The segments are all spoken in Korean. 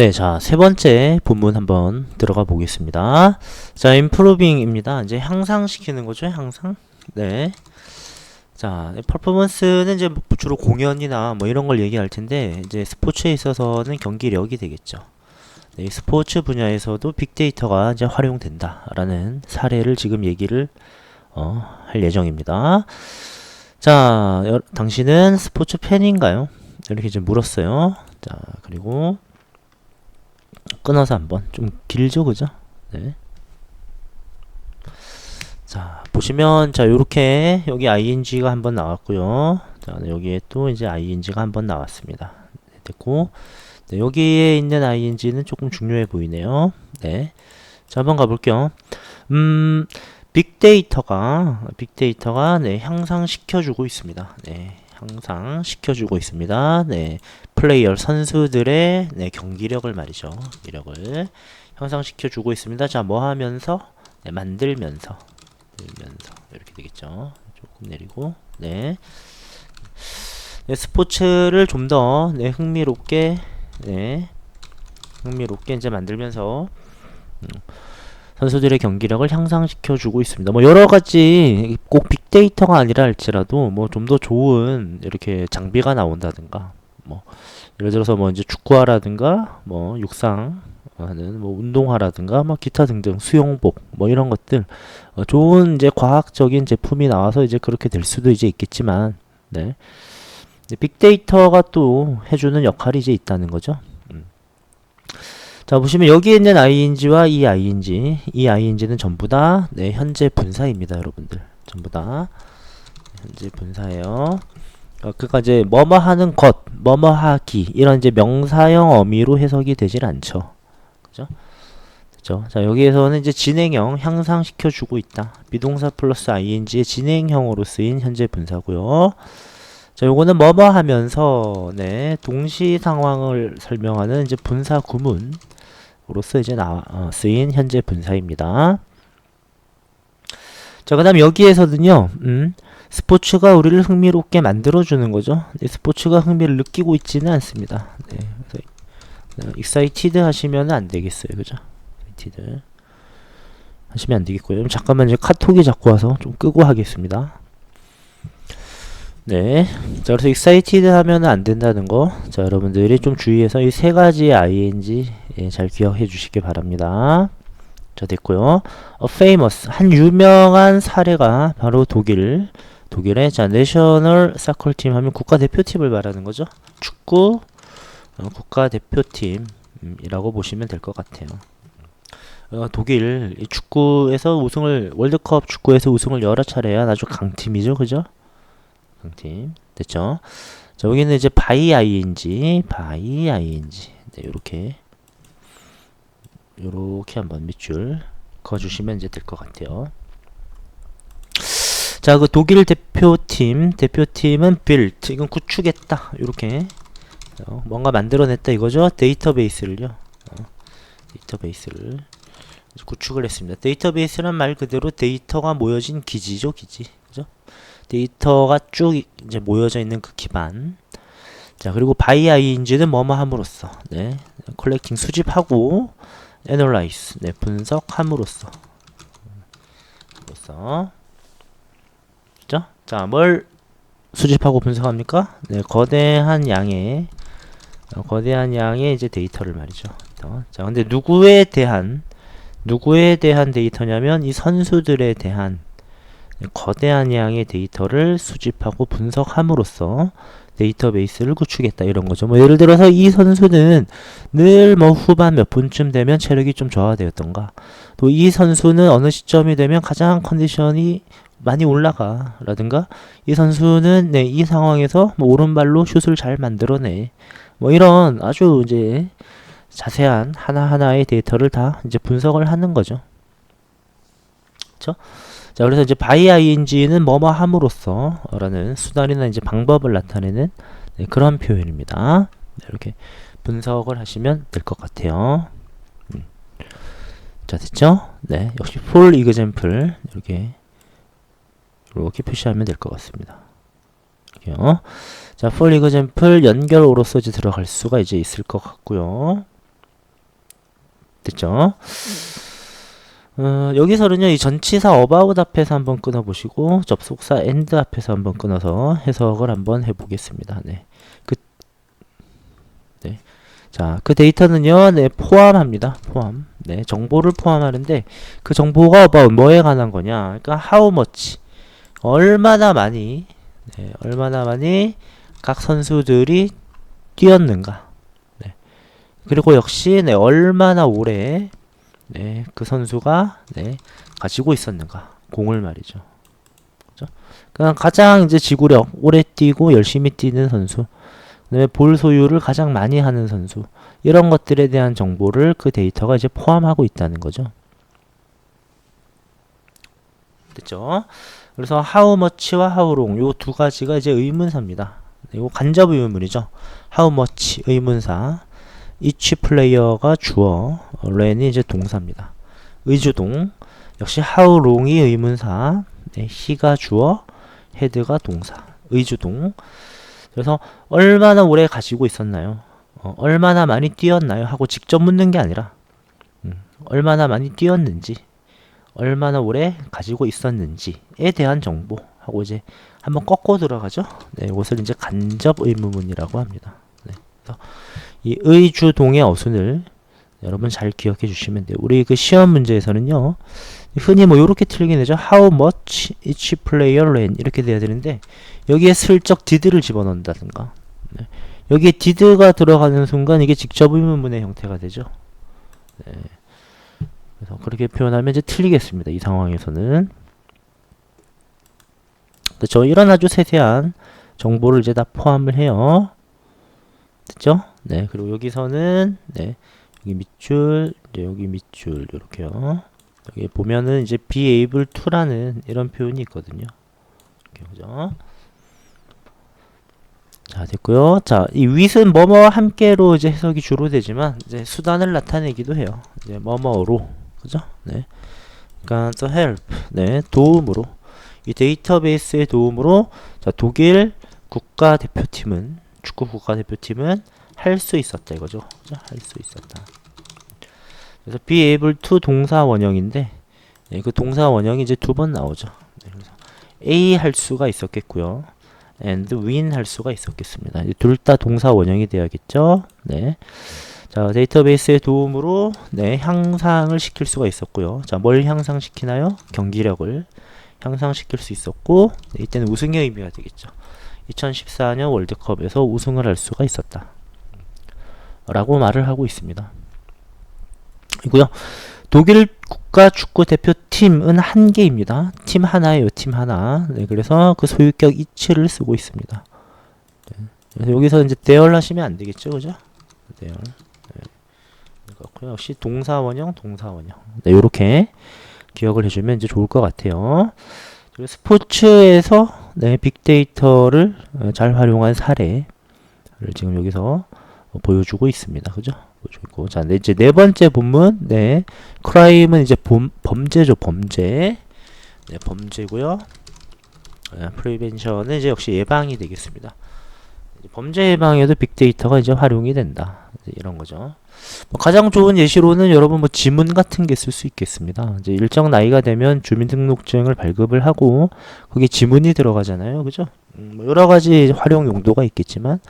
네, 자, 세 번째 본문 한번 들어가 보겠습니다. 자, improving입니다. 이제 향상시키는 거죠, 향상. 네. 자, 퍼포먼스는 이제 주로 공연이나 뭐 이런 걸 얘기할 텐데, 이제 스포츠에 있어서는 경기력이 되겠죠. 네, 이 스포츠 분야에서도 빅데이터가 이제 활용된다라는 사례를 지금 얘기를 어, 할 예정입니다. 자, 여, 당신은 스포츠 팬인가요? 이렇게 좀 물었어요. 자, 그리고 끊어서 한번 좀 길죠, 그죠? 네. 자, 보시면 자, 요렇게 여기 ing가 한번 나왔고요. 자, 여기에 또 이제 ing가 한번 나왔습니다. 네, 됐고. 네, 여기에 있는 ing는 조금 중요해 보이네요. 네. 자, 한번 가볼게요. 음, 빅데이터가, 빅데이터가, 네, 향상시켜 주고 있습니다. 네, 향상시켜주고 있습니다. 네, 플레이어, 선수들의, 네, 경기력을 말이죠. 경기력을 향상시켜주고 있습니다. 자, 뭐 하면서? 네, 만들면서. 만들면서. 이렇게 되겠죠. 조금 내리고, 네. 네 스포츠를 좀 더, 네, 흥미롭게, 네, 흥미롭게 이제 만들면서, 음, 선수들의 경기력을 향상시켜 주고 있습니다. 뭐 여러 가지 꼭 빅데이터가 아니라 할지라도 뭐 좀 더 좋은 이렇게 장비가 나온다든가 뭐 예를 들어서 뭐 이제 축구화라든가 뭐 육상 하는 뭐 운동화라든가 뭐 기타 등등 수영복 뭐 이런 것들 어 좋은 이제 과학적인 제품이 나와서 이제 그렇게 될 수도 이제 있겠지만 네 빅데이터가 또 해주는 역할이 이제 있다는 거죠. 자 보시면 여기 있는 ing와 이 ing 이 ing는 전부 다 네, 현재 분사입니다 여러분들. 전부 다. 현재 분사예요. 어, 그니까 이제 뭐뭐 하는 것 뭐뭐 하기 이런 이제 명사형 어미로 해석이 되질 않죠. 그죠? 그죠? 자 여기에서는 이제 진행형 향상시켜 주고 있다. 비동사 플러스 ing의 진행형으로 쓰인 현재 분사고요. 자, 요거는 뭐뭐 하면서 네, 동시 상황을 설명하는 이제 분사 구문 로서 이제 나 어, 쓰인 현재 분사입니다. 자, 그 다음 여기에서는요, 음, 스포츠가 우리를 흥미롭게 만들어주는 거죠. 네, 스포츠가 흥미를 느끼고 있지는 않습니다. 네, 그래서 excited 하시면 안 되겠어요. 그죠? excited 하시면 안 되겠고요. 잠깐만 이제 카톡이 자꾸 와서 좀 끄고 하겠습니다. 네. 자, 그래서 excited 하면 안 된다는 거. 자, 여러분들이 좀 주의해서 이 세 가지 ing 예, 잘 기억해 주시기 바랍니다. 자, 됐고요. A famous 한 유명한 사례가 바로 독일 독일의 자 내셔널 사컬팀 하면 국가대표팀을 말하는 거죠. 축구 어, 국가대표팀이라고 보시면 될 것 같아요. 어, 독일 축구에서 우승을 월드컵 축구에서 우승을 여러 차례 한 아주 강팀이죠, 그죠? 강팀 됐죠? 자 여기는 이제 바이 ing, 바이 ing 네, 요렇게 요렇게 한번 밑줄 그어주시면 이제 될 것 같아요. 자, 그 독일 대표팀, 대표팀은 built, 이건 구축했다. 요렇게. 어, 뭔가 만들어냈다 이거죠. 데이터베이스를요. 어, 데이터베이스를 구축을 했습니다. 데이터베이스란 말 그대로 데이터가 모여진 기지죠, 기지. 그죠? 데이터가 쭉 이제 모여져 있는 그 기반. 자, 그리고 바이 ing는 뭐뭐 함으로써. 네. 컬렉팅 수집하고 analyze 네, 분석함으로써 그래서 그죠? 자, 뭘 수집하고 분석합니까? 네, 거대한 양의 어, 거대한 양의 이제 데이터를 말이죠. 어, 자, 근데 누구에 대한 누구에 대한 데이터냐면 이 선수들에 대한 거대한 양의 데이터를 수집하고 분석함으로써 데이터베이스를 구축했다 이런 거죠. 뭐 예를 들어서 이 선수는 늘 뭐 후반 몇 분쯤 되면 체력이 좀 저하되었던가 또 이 선수는 어느 시점이 되면 가장 컨디션이 많이 올라가 라든가 이 선수는 네, 이 상황에서 뭐 오른발로 슛을 잘 만들어내 뭐 이런 아주 이제 자세한 하나하나의 데이터를 다 이제 분석을 하는 거죠. 그렇죠? 자, 그래서 이제 by ing는 뭐뭐 함으로써 라는 수단이나 이제 방법을 나타내는 네, 그런 표현입니다. 네, 이렇게 분석을 하시면 될 것 같아요. 음. 자, 됐죠? 네, 역시 for example 이렇게 이렇게 표시하면 될 것 같습니다. 자, for example 연결어로서 이제 들어갈 수가 이제 있을 것 같고요. 됐죠? 어, 여기서는요, 이 전치사 about 앞에서 한번 끊어보시고, 접속사 and 앞에서 한번 끊어서 해석을 한번 해보겠습니다. 네. 그, 네. 자, 그 데이터는요, 네, 포함합니다. 포함. 네, 정보를 포함하는데, 그 정보가 about 뭐에 관한 거냐? 그러니까, how much. 얼마나 많이, 네, 얼마나 많이 각 선수들이 뛰었는가. 네. 그리고 역시, 네, 얼마나 오래, 네, 그 선수가 네, 가지고 있었는가 공을 말이죠. 그죠? 그냥 가장 이제 지구력 오래 뛰고 열심히 뛰는 선수, 그다음에 볼 소유를 가장 많이 하는 선수 이런 것들에 대한 정보를 그 데이터가 이제 포함하고 있다는 거죠. 됐죠? 그래서 how much와 how long 요 두 가지가 이제 의문사입니다. 네, 요 간접 의문이죠. how much 의문사 each player가 주어, ren이 이제 동사입니다. 의주동, 역시 how long이 의문사, 네, he가 주어, head가 동사, 의주동. 그래서 얼마나 오래 가지고 있었나요? 어, 얼마나 많이 뛰었나요? 하고 직접 묻는 게 아니라 음, 얼마나 많이 뛰었는지, 얼마나 오래 가지고 있었는지에 대한 정보 하고 이제 한번 꺾고 들어가죠. 네, 이것을 이제 간접 의문문이라고 합니다. 네, 그래서 이 의주동의 어순을 여러분 잘 기억해 주시면 돼요. 우리 그 시험 문제에서는요. 흔히 뭐 이렇게 틀리게 되죠. How much each player ran 이렇게 돼야 되는데 여기에 슬쩍 did를 집어넣는다든가 네. 여기에 did가 들어가는 순간 이게 직접 의문문의 형태가 되죠. 네. 그래서 그렇게 표현하면 이제 틀리겠습니다. 이 상황에서는 그렇죠. 이런 아주 세세한 정보를 이제 다 포함을 해요. 됐죠? 네, 그리고 여기서는 네, 여기 밑줄, 이제 여기 밑줄 이렇게요. 여기 보면은 이제 be able to라는 이런 표현이 있거든요. 이렇게 그죠? 자, 됐고요. 자, 이 with은 뭐뭐 함께로 이제 해석이 주로 되지만 이제 수단을 나타내기도 해요. 이제 뭐뭐로. 그죠? 네. 그러니까 to help. 네, 도움으로. 이 데이터베이스의 도움으로 자, 독일 국가 대표팀은 축구 국가 대표팀은 할 수 있었다 이거죠. 할 수 있었다. 그래서 be able to 동사 원형인데 네, 그 동사 원형이 이제 두 번 나오죠. 네, 그래서 A 할 수가 있었겠고요. and win 할 수가 있었겠습니다. 둘 다 동사 원형이 되어야겠죠. 네. 자, 데이터베이스의 도움으로 네, 향상을 시킬 수가 있었고요. 자, 뭘 향상시키나요? 경기력을 향상시킬 수 있었고 네, 이때는 우승의 의미가 되겠죠. 2014년 월드컵에서 우승을 할 수가 있었다. 라고 말을 하고 있습니다. 이고요. 독일 국가 축구 대표팀은 한 개입니다. 팀 하나예요. 팀 하나. 네, 그래서 그 소유격 이치를 쓰고 있습니다. 네, 그래서 여기서 이제 대열 하시면 안 되겠죠. 그죠? 대열. 네. 그렇고요. 역시 동사 원형, 동사 원형. 네, 요렇게 기억을 해주면 이제 좋을 것 같아요. 스포츠에서 네, 빅데이터를 어, 잘 활용한 사례를 지금 여기서 보여주고 있습니다. 그죠? 보여주고 있고. 자, 네, 이제 네 번째 본문, 네. 크라임은 이제 범, 범죄죠, 범죄. 네, 범죄고요 네, 프리벤션은 이제 역시 예방이 되겠습니다. 범죄 예방에도 빅데이터가 이제 활용이 된다. 이런 거죠. 뭐 가장 좋은 예시로는 여러분 뭐 지문 같은 게 쓸 수 있겠습니다. 이제 일정 나이가 되면 주민등록증을 발급을 하고 거기에 지문이 들어가잖아요, 그죠? 음, 뭐 여러 가지 활용 용도가 있겠지만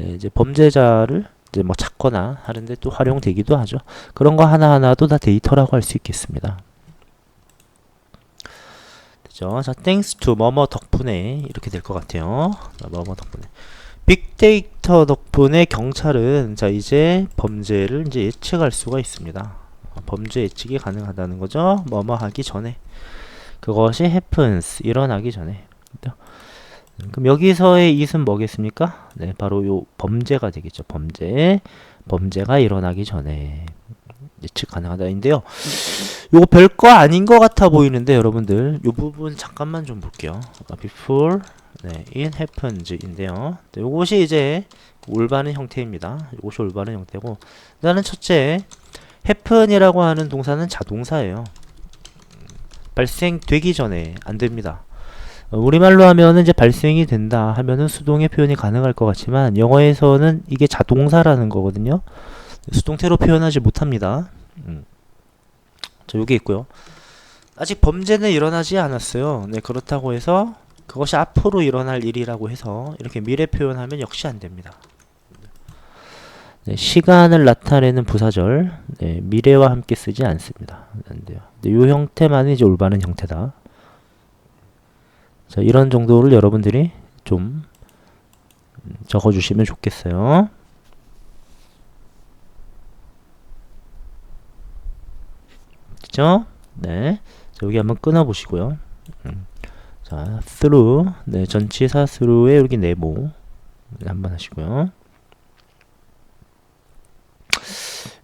네, 이제 범죄자를 이제 뭐 찾거나 하는데 또 활용되기도 하죠. 그런 거 하나 하나도 다 데이터라고 할 수 있겠습니다. 그죠? 자, thanks to 뭐뭐 덕분에 이렇게 될 것 같아요. 뭐뭐 덕분에. 빅데이터 덕분에 경찰은 자 이제 범죄를 이제 예측할 수가 있습니다. 범죄 예측이 가능하다는 거죠. 뭐뭐 하기 전에 그것이 happens 일어나기 전에. 그럼 여기서의 it은 뭐겠습니까? 네, 바로 요 범죄가 되겠죠. 범죄, 범죄가 일어나기 전에 예측 가능하다인데요. 요거 별거 아닌 것 같아 보이는데 여러분들 요 부분 잠깐만 좀 볼게요. before 네, in happens인데요. 네, 요것이 이제 올바른 형태입니다. 요것이 올바른 형태고 일단은 첫째 happen이라고 하는 동사는 자동사예요. 발생되기 전에 안 됩니다. 어, 우리말로 하면은 이제 발생이 된다 하면은 수동의 표현이 가능할 것 같지만 영어에서는 이게 자동사라는 거거든요. 수동태로 표현하지 못합니다. 음. 자, 요게 있고요. 아직 범죄는 일어나지 않았어요. 네, 그렇다고 해서 그것이 앞으로 일어날 일이라고 해서 이렇게 미래 표현하면 역시 안 됩니다. 네, 시간을 나타내는 부사절, 네, 미래와 함께 쓰지 않습니다. 안 돼요. 네, 요 형태만이 이제 올바른 형태다. 자, 이런 정도를 여러분들이 좀 음, 적어주시면 좋겠어요. 그죠? 네. 자, 여기 한번 끊어 보시고요. 음. 자, through. 네, 전치사 through의 여기 네모. 네, 한번 하시고요.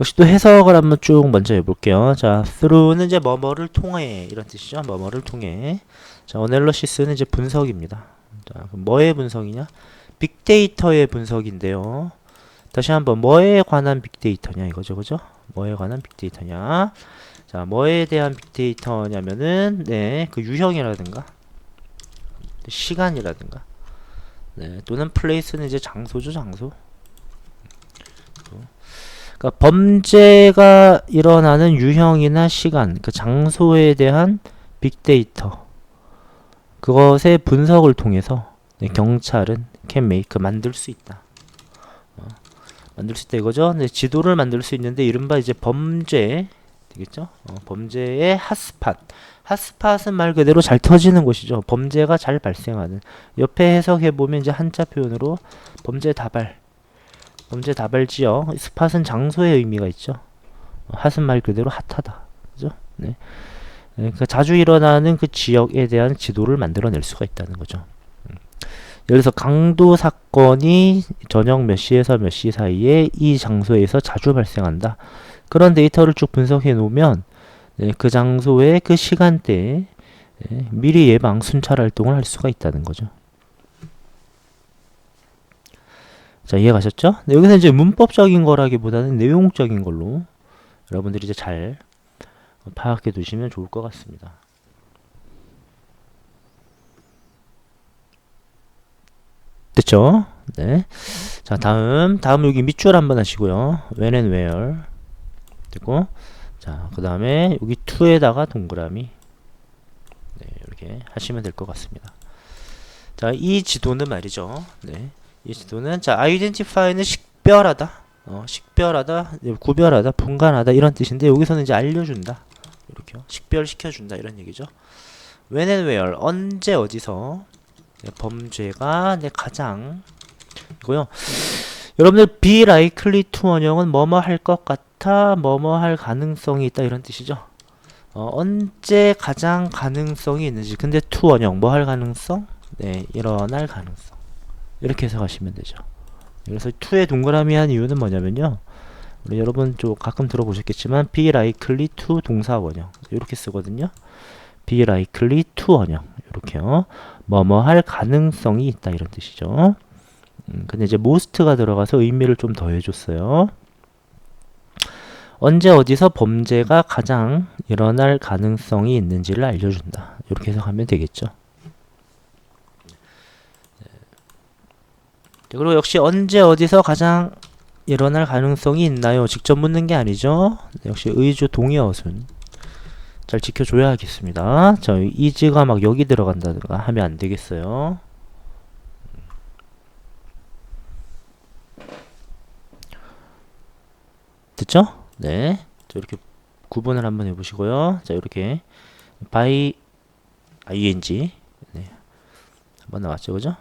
역시 또 해석을 한번 쭉 먼저 해볼게요. 자, through는 이제 뭐뭐를 통해 이런 뜻이죠. 뭐뭐를 통해. 자, 어널러시스는 이제 분석입니다. 자, 뭐의 분석이냐? 빅데이터의 분석인데요. 다시 한번 뭐에 관한 빅데이터냐 이거죠, 그죠? 뭐에 관한 빅데이터냐? 자, 뭐에 대한 빅데이터냐면은 네, 그 유형이라든가 시간이라든가 네, 또는 플레이스는 이제 장소죠, 장소. 그러니까 범죄가 일어나는 유형이나 시간, 그 장소에 대한 빅데이터 그것의 분석을 통해서 네, 경찰은 can make 만들 수 있다. 어, 만들 수 있다 이거죠. 네, 지도를 만들 수 있는데 이른바 이제 범죄 되겠죠? 어, 범죄의 핫스팟. 핫스팟은 말 그대로 잘 터지는 곳이죠. 범죄가 잘 발생하는. 옆에 해석해 보면 이제 한자 표현으로 범죄 다발. 범죄 다발 지역. 스팟은 장소의 의미가 있죠. 어, 핫은 말 그대로 핫하다. 그죠? 네. 네, 그러니까 자주 일어나는 그 지역에 대한 지도를 만들어낼 수가 있다는 거죠. 음. 예를 들어서 강도 사건이 저녁 몇 시에서 몇 시 사이에 이 장소에서 자주 발생한다. 그런 데이터를 쭉 분석해 놓으면 네, 그 장소의 그 시간대에 네, 미리 예방 순찰 활동을 할 수가 있다는 거죠. 자 이해 가셨죠? 네, 여기서 이제 문법적인 거라기보다는 내용적인 걸로 여러분들이 이제 잘 파악해 두시면 좋을 것 같습니다. 됐죠? 네. 자 다음 다음 여기 밑줄 한번 하시고요. when and where 되고 자, 그 다음에 여기 2에다가 동그라미 네, 이렇게 하시면 될 것 같습니다. 자, 이 지도는 말이죠. 네, 이 지도는 자, identify는 식별하다, 어, 식별하다, 구별하다, 분간하다 이런 뜻인데 여기서는 이제 알려준다, 이렇게요. 식별시켜준다 이런 얘기죠. when and where 언제 어디서 네, 범죄가 네, 가장 이고요. 여러분들 be likely to 원형은 뭐뭐 할 것 같아, 뭐뭐 할 가능성이 있다 이런 뜻이죠. 어, 언제 가장 가능성이 있는지. 근데 to 원형 뭐 할 가능성? 네, 일어날 가능성. 이렇게 해석하시면 되죠. 그래서 to에 동그라미 한 이유는 뭐냐면요. 여러분 좀 가끔 들어보셨겠지만 be likely to 동사 원형 이렇게 쓰거든요. be likely to 원형 이렇게요. 뭐뭐 할 가능성이 있다 이런 뜻이죠. 음, 근데 이제 most가 들어가서 의미를 좀 더해줬어요. 언제 어디서 범죄가 가장 일어날 가능성이 있는지를 알려준다. 이렇게 해석하면 되겠죠. 그리고 역시 언제 어디서 가장 일어날 가능성이 있나요? 직접 묻는 게 아니죠. 네, 역시 의주 동의어순 잘 지켜줘야겠습니다. 자, 이지가 막 여기 들어간다든가 하면 안 되겠어요. 됐죠? 네. 자, 이렇게 구분을 한번 해보시고요. 자, 이렇게 by ing 네. 한번 나왔죠, 그죠?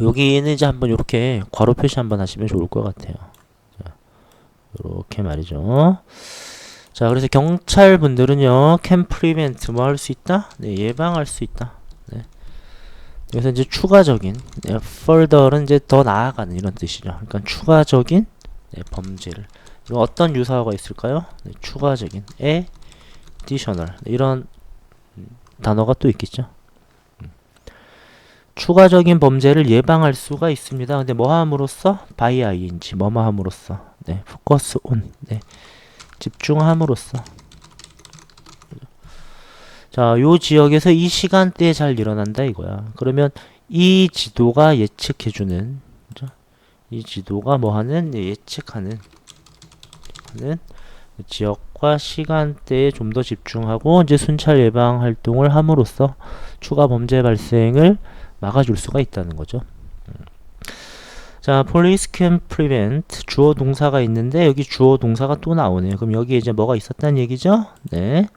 여기는 이제 한번 이렇게 괄호 표시 한번 하시면 좋을 것 같아요. 자, 이렇게 말이죠. 자, 그래서 경찰 분들은요, can prevent 뭐할 수 있다? 네, 예방할 수 있다. 네. 그래서 이제 추가적인 네, further는 이제 더 나아가는 이런 뜻이죠. 그러니까 추가적인 네, 범죄를 어떤 유사어가 있을까요? 네, 추가적인 additional 네, 이런 단어가 또 있겠죠. 음. 추가적인 범죄를 예방할 수가 있습니다. 근데 뭐 함으로써 by ing 뭐뭐 함으로써 네, focus 네, 집중함으로써 자, 요 지역에서 이 시간대에 잘 일어난다 이거야. 그러면 이 지도가 예측해주는 이 지도가 뭐 하는 네, 예측하는 하는 지역과 시간대에 좀 더 집중하고 이제 순찰 예방 활동을 함으로써 추가 범죄 발생을 막아줄 수가 있다는 거죠. 음. 자, police can prevent 주어 동사가 있는데 여기 주어 동사가 또 나오네요. 그럼 여기에 이제 뭐가 있었다는 얘기죠? 네.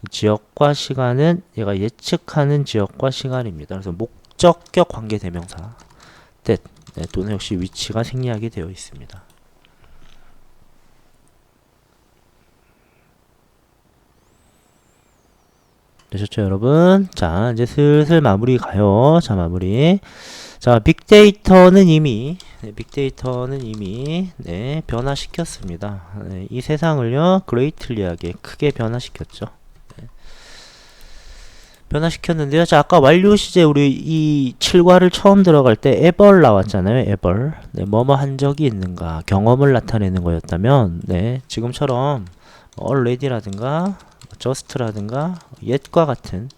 그 지역과 시간은 얘가 예측하는 지역과 시간입니다. 그래서 목적격 관계 대명사 that 네, 또는 역시 위치가 생략이 되어 있습니다. 되셨죠, 여러분? 자, 이제 슬슬 마무리 가요. 자, 마무리. 자, 빅데이터는 이미, 네, 빅데이터는 이미, 네, 변화시켰습니다. 네, 이 세상을요, 그레이틀리하게 크게 변화시켰죠. 네. 변화시켰는데요. 자, 아까 완료 시제 우리 이 7과를 처음 들어갈 때 에벌 나왔잖아요. 에벌. 네, 뭐뭐 한 적이 있는가, 경험을 나타내는 거였다면, 네, 지금처럼 already라든가 just라든가 yet과 같은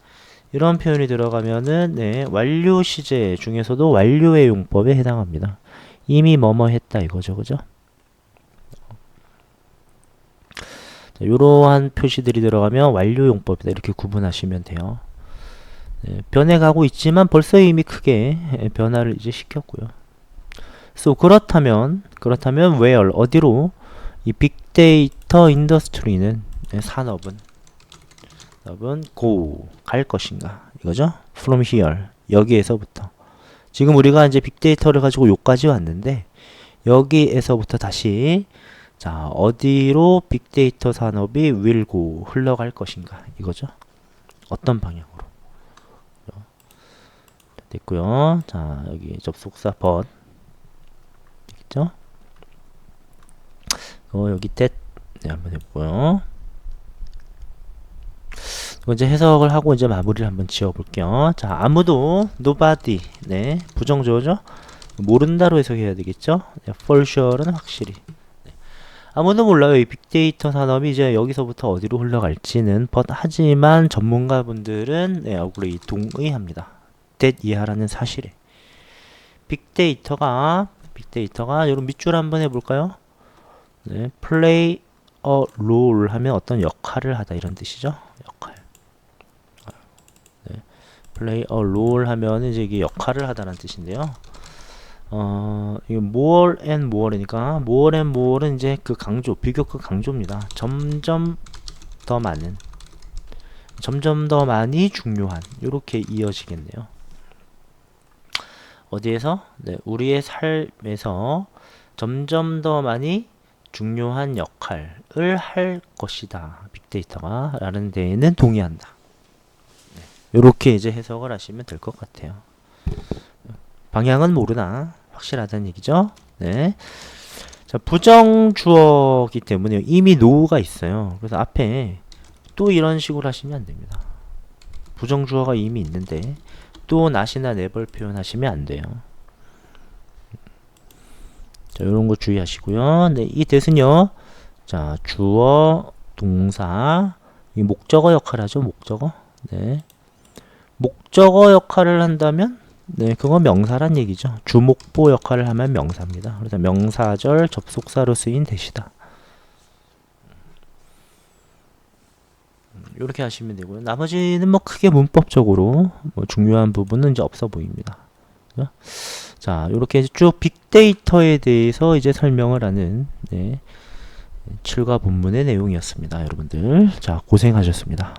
이런 표현이 들어가면은 네, 완료 시제 중에서도 완료의 용법에 해당합니다. 이미 뭐뭐 했다 이거죠. 그죠? 자, 이러한 표시들이 들어가면 완료 용법이다. 이렇게 구분하시면 돼요. 네, 변해가고 있지만 벌써 이미 크게 예, 변화를 이제 시켰고요. so 그렇다면 그렇다면 where 어디로 이 빅데이터 인더스트리는 네, 산업은 답은 go 갈 것인가 이거죠? from here 여기에서부터 지금 우리가 이제 빅데이터를 가지고 여기까지 왔는데 여기에서부터 다시 자 어디로 빅데이터 산업이 will go 흘러갈 것인가 이거죠? 어떤 방향으로 됐고요. 자 여기 접속사 but 있죠? 어 여기 that 네, 한번 해보고요. 이제 해석을 하고 이제 마무리를 한번 지어볼게요. 자, 아무도 nobody 네 부정조죠? 모른다로 해석해야 되겠죠? 네, for sure는 확실히. 네. 아무도 몰라요. 이 빅데이터 산업이 이제 여기서부터 어디로 흘러갈지는 but 하지만 전문가분들은 네, agree 동의합니다. that 이하라는 사실에. 빅데이터가 빅데이터가 여러분 밑줄 한번 해볼까요? 네, play a role 하면 어떤 역할을 하다 이런 뜻이죠. 역할. 네, play a role 하면 이제 이게 역할을 하다는 뜻인데요. 어, 이거 more and more니까 more and more는 이제 그 강조, 비교급 강조입니다. 점점 더 많은, 점점 더 많이 중요한 이렇게 이어지겠네요. 어디에서? 네, 우리의 삶에서 점점 더 많이 중요한 역할을 할 것이다. 빅데이터가 라는 데에는 동의한다. 이렇게 이제 해석을 하시면 될 것 같아요. 방향은 모르나 확실하다는 얘기죠. 네. 자, 부정 주어기 때문에 이미 노가 있어요. 그래서 앞에 또 이런 식으로 하시면 안 됩니다. 부정 주어가 이미 있는데 또 not이나 never 표현하시면 안 돼요. 자, 이런 거 주의하시고요. 네, 이 대은요. 자, 주어, 동사, 이 목적어 역할 하죠. 목적어. 네. 목적어 역할을 한다면 네, 그건 명사란 얘기죠. 주목보 역할을 하면 명사입니다. 그래서 명사절 접속사로 쓰인 대시다. 이렇게 하시면 되고요. 나머지는 뭐 크게 문법적으로 뭐 중요한 부분은 이제 없어 보입니다. 자, 이렇게 쭉 빅데이터에 대해서 이제 설명을 하는 네, 7과 본문의 내용이었습니다. 여러분들. 자, 고생하셨습니다.